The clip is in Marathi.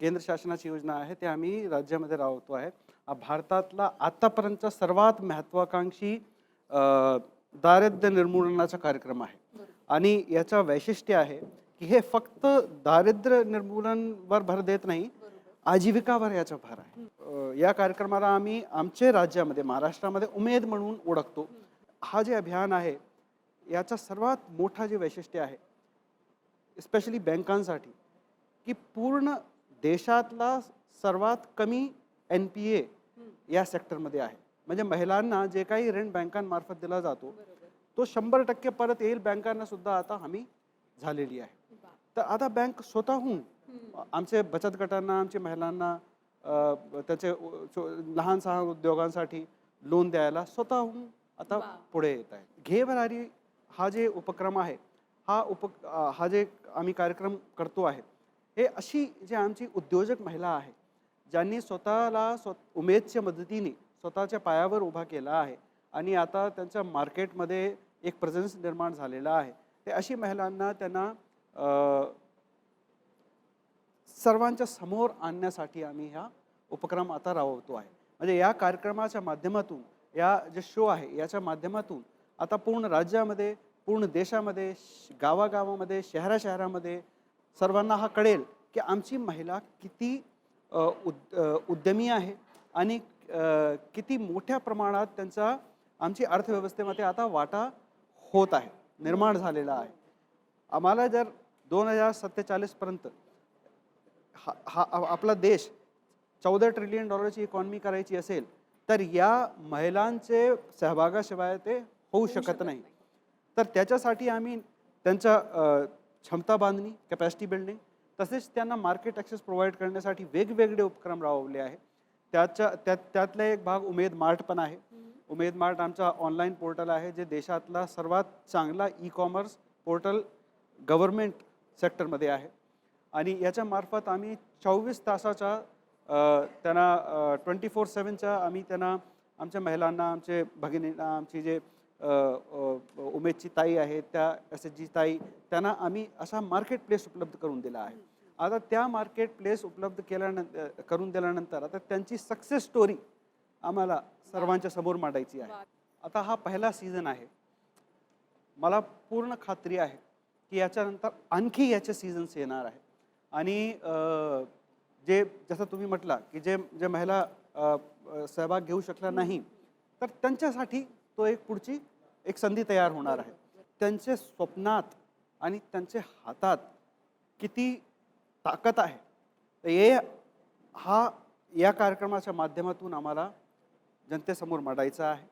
केंद्र शासनाची योजना आहे ते आम्ही राज्यामध्ये राबवतो आहे. भारतातला आतापर्यंतचा सर्वात महत्त्वाकांक्षी दारिद्र्य निर्मूलनाचा कार्यक्रम आहे. आणि याचं वैशिष्ट्य आहे की हे फक्त दारिद्र्य निर्मूलनवर भर देत नाही आजीविकावर याचा भर आहे. या कार्यक्रमाला आम्ही आमचे राज्यामध्ये महाराष्ट्रामध्ये उमेद म्हणून ओळखतो. हा जे अभियान आहे याचा सर्वात मोठा जे वैशिष्ट्य आहे स्पेशली बँकांसाठी की पूर्ण देशातला सर्वात कमी एन पी ए या सेक्टरमध्ये आहे. म्हणजे महिलांना जे काही ऋण बँकांमार्फत दिला जातो तो शंभर टक्के परत येईल. बँकांना सुद्धा आता हमी झालेली आहे. तर आता बँक स्वतःहून आमचे बचत गटांना आमच्या महिलांना त्याचे लहान सहान उद्योगांसाठी लोन द्यायला स्वतःहून आता पुढे येत आहे. घे भरारी हा जे उपक्रम आहे हा उप हा जे आम्ही कार्यक्रम करतो आहे हे अशी जे आमची उद्योजक महिला आहे ज्यांनी स्वतःला स्व उमेदच्या मदतीने स्वतःच्या पायावर उभा केला आहे आणि आता त्यांच्या मार्केटमध्ये एक प्रेझेन्स निर्माण झालेला आहे ते अशी महिलांना त्यांना सर्वांच्या समोर आणण्यासाठी आम्ही हा उपक्रम आता राबवतो आहे. म्हणजे या कार्यक्रमाच्या माध्यमातून या जे शो आहे याच्या माध्यमातून आता पूर्ण राज्यामध्ये पूर्ण देशामध्ये श- गावागावामध्ये शहरा शहरामध्ये सर्वांना हा कळेल की आमची महिला किती उद उद्यमी आहे आणि किती मोठ्या प्रमाणात त्यांचा आमची अर्थव्यवस्थेमध्ये आता वाटा होत आहे निर्माण झालेला आहे. आम्हाला जर दोन हजार सत्तेचाळीसपर्यंत हा हा आपला देश चौदा ट्रिलियन डॉलरची इकॉनॉमी करायची असेल तर या महिलांचे सहभागाशिवाय ते होऊ शकत नाही. तर त्याच्यासाठी आम्ही त्यांच्या क्षमता बांधणी कॅपॅसिटी बिल्डिंग तसेच त्यांना मार्केट ॲक्सेस प्रोव्हाइड करण्यासाठी वेगवेगळे उपक्रम राबवले आहे त्याच्या त्यात त्यातला एक भाग उमेद मार्ट पण आहे. उमेद मार्ट आमचा ऑनलाईन पोर्टल आहे जे देशातला सर्वात चांगला ई कॉमर्स पोर्टल गव्हर्मेंट सेक्टरमध्ये आहे. आणि याच्यामार्फत आम्ही चोवीस तासाच्या त्यांना ट्वेंटी फोर सेवनच्या आम्ही त्यांना आमच्या महिलांना आमचे भगिनींना आमची जे उमेदची ताई आहे त्या एस एच जी ताई त्यांना आम्ही असा मार्केट प्लेस उपलब्ध करून दिला आहे. आता त्या मार्केट प्लेस उपलब्ध केल्यानंतर करून दिल्यानंतर आता त्यांची सक्सेस स्टोरी आम्हाला सर्वांच्या समोर मांडायची आहे. आता हा पहिला सीझन आहे. मला पूर्ण खात्री आहे की याच्यानंतर आणखी याचे सीझन्स येणार आहे. आणि जे जसं तुम्ही म्हटला की जे जे महिला सहभाग घेऊ शकला नाही तर त्यांच्यासाठी तो एक पुढची एक संधी तयार होणार आहे. त्यांचे स्वप्नात आणि त्यांचे हातात किती ताकद आहे तर हे हा या कार्यक्रमाच्या माध्यमातून आम्हाला जनतेसमोर मांडायचा आहे.